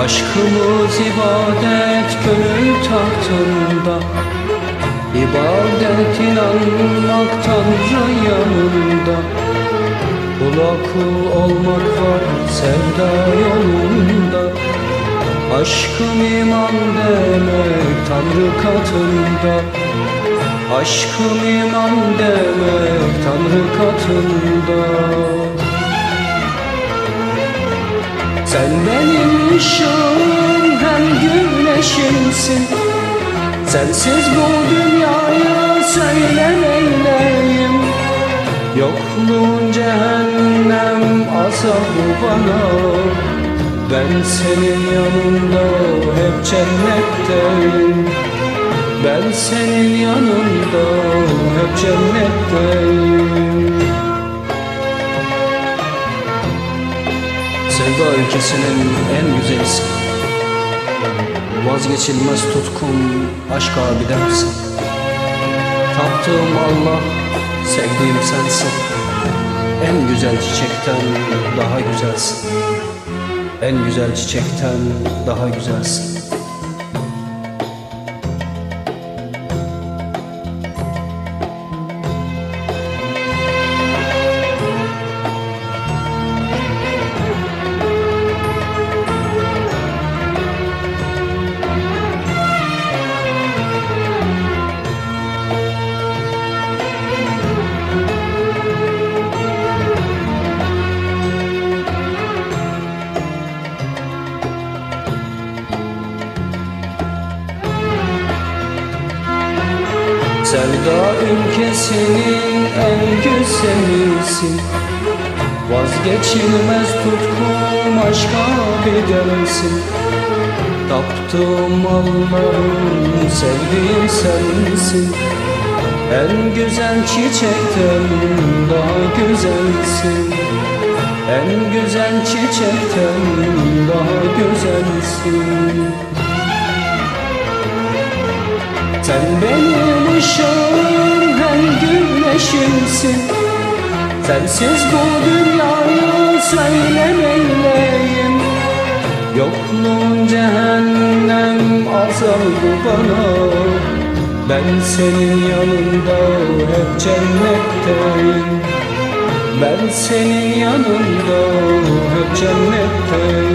Aşkımız ibadet gönül tahtında İbadet inanmak Tanrı yanında. Kul olmak var sevda yolunda. Aşkım iman demek Tanrı katında. Aşkım iman demek Tanrı katında. Sen benim ışığım hem güneşimsin. Sensiz bu dünyayı söylemeyleyim Yokluğun cehennem azabı bana. Ben senin yanında hep cennetteyim. Ben senin yanında hep cennetteyim Sevda ülkesinin en güzelisin Vazgeçilmez tutkum aşk abi dersin. Taptığım Allah, sevdiğim sensin. En güzel çiçekten daha güzelsin. En güzel çiçekten daha güzelsin Sevda ülkesinin en güzelisin. Vazgeçilmez tutkum aşka gidersin. Taptığım Allah'ım sevdiğim sensin. En güzel çiçekten daha güzelsin. En güzel çiçekten daha güzelsin. Sen hem güneşimsin Sensiz bu dünyayı söylemeyleyim Yokluğun cehennem azabı bana. Ben senin yanında hep cennetteyim. Ben senin yanında hep cennetteyim